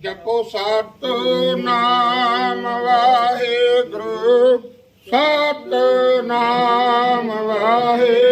ਜਪੋ ਸਤ ਨਾਮ ਵਾਹਿਗੁਰੂ ਸਤ ਨਾਮ ਵਾਹਿਗੁਰੂ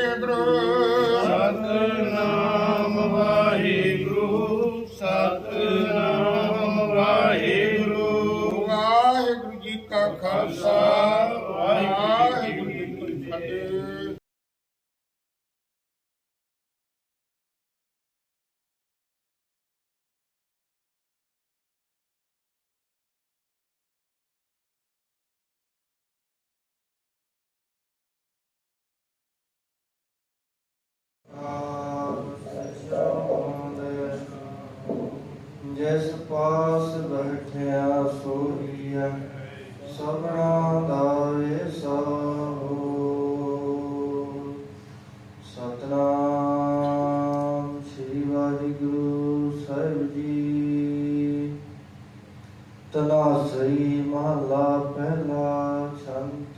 ਜਿਸ ਪਾਸ ਬੈਠਿਆ ਸੋਈਐ ਸਭਨਾ ਦਾ ਏਸਾਹੋ ਸਤਨਾਮ ਸ੍ਰੀ ਵਾਹਿਗੁਰੂ ਸਾਹਿਬ ਜੀ। ਤਨਾਸਰੀ ਮਹਲਾ ਪਹਿਲਾ ਸੰਤ।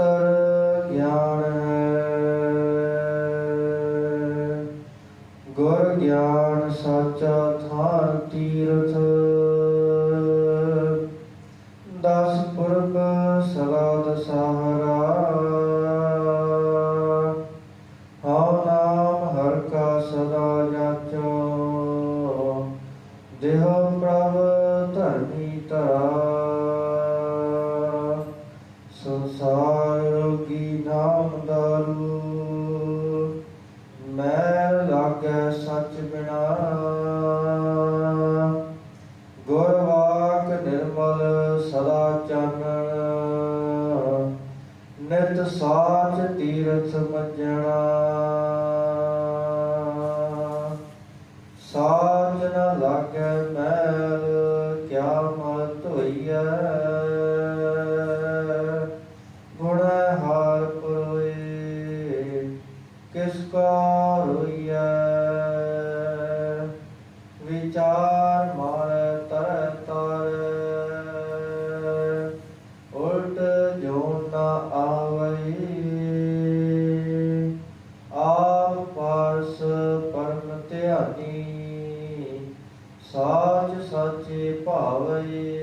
ਅੰਤਰ ਗਿਆਨ ਹੈ। ਗੁਰ ਗਿਆਨ ਸਾਚਾ ਥਾਨ ਤੀਰਥ। ਦਸ ਪੁਰਬ ਸਲਾ ਦਸਹਰਾ ਹਉ ਨਾਮ ਹਰ ਕਾ ਸਦਾ ਜਾਚੋ। ਦੇਹ ਪ੍ਰਭ ਵਿਚਾਰ ਮਾਰ ਤਰ ਤਰ। ਉਲਟ ਜੋ ਨਾ ਆਵਈ। ਆਪ ਪਾਰਸ ਪਰਮ ਧਿਆਨੀ। ਸਾਚ ਸਾਚੇ ਭਾਵਈ।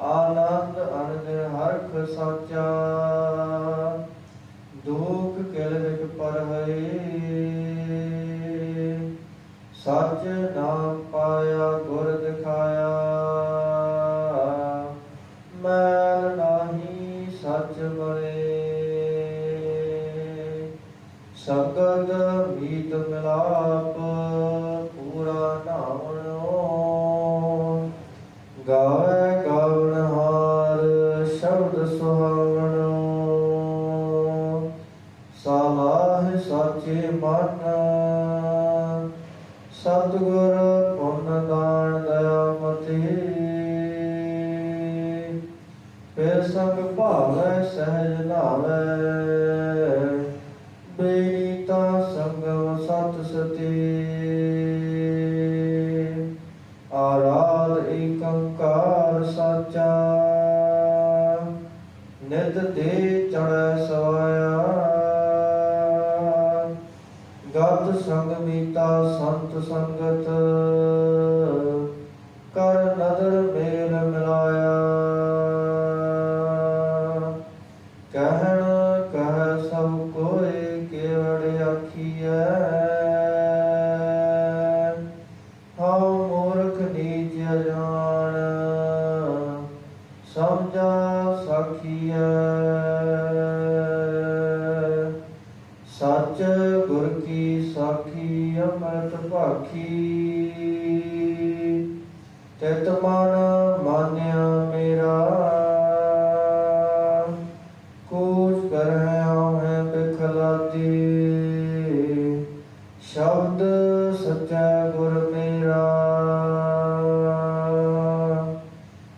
ਆਨੰਦ ਅਨੰਦ ਹਰਖ ਸਾਚਾ। ਦੁਖ ਕਿਲ ਵਿਕ ਪਰ ਹੈ ਸੱਚ ਨਾਮ ਪਾਇਆ, ਗੁਰ ਦਿਖਾਇਆ। ਮੈਲ ਨਾਹੀ ਸੱਚ ਬਣੇ। ਸਕਦ ਮੀਤ ਮਿਲਾਪ, ਪੂਰਾ ਨਾਮਣੋ ਗਾਵੇ ਗਾਵਣ ਹਾਰ, ਸ਼ਬਦ ਸੁਹਾਵਣੋ ਸਾਲਾਹ ਸਾਚੇ ਮਨ ਸਤਿਗੁਰ, ਪੁੰਨ ਦਾਨ ਦਇਆ ਮਤੀ ਫਿਰ ਸੰਗ ਭਾਵੈ ਸਹਿਜ ਨਾਵੈ ਬੇਤਾ ਸੰਗਮ ਸਤ ਸਤੀ। ਆਰਾਧ ਏਕੰਕਾਰ ਸਾਚਾ। ਨਿਤ ਦੇ ਚੜੈ ਸਵਾਇਆ। ਗਤ ਸੰਗ ਮੀਤਾ ਸੰਤ ਸੰਗਤ, ਕਰ ਨਦਰ ਮੇਲ ਮਿਲਾਇਆ। ਕਹਿਣ ਕਹਿ ਸਭ ਕੋਇ ਕੇਵੜ ਆਖੀਐ। ਹਉ ਮੂਰਖ ਨੀਚ ਅਜਾਣ, ਸਮਝਾ ਸਾਖੀਐ। ਸੱਚ ਭਾਖੀ ਤਿਤ ਮਨ ਮਾਨਿਆ ਮੇਰਾ ਕੋਸ਼ ਕਰਹਿ ਹੈ ਬਿਖਲਾਤੀ ਸ਼ਬਦ ਸੱਚਾ ਗੁਰ ਮੇਰਾ,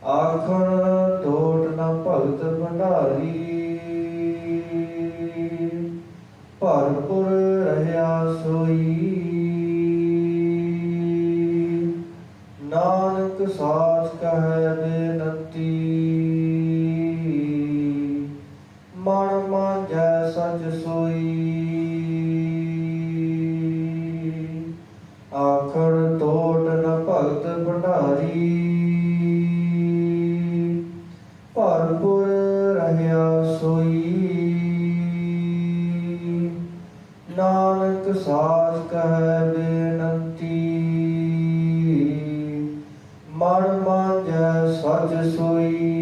ਆਖਣ, ਟੋਟ ਨਾ ਭਗਤ ਭੰਡਾਰੀ। ਕਹੈ ਬੇਨਤੀ। ਮਨ ਮਾਂਜੈ ਸਚ ਸੋਈ। ਆਖਣ ਤੋਟ ਨ ਭਗਤ ਭੰਡਾਰੀ। ਭਰਪੁਰ ਰਹਾ ਸੋਈ। ਨਾਨਕ ਸਾਚ ਕਹੈ ਬੇਨੰਤੀ। ਮਨ ਮਾਂਜੈ ਸੋਈ।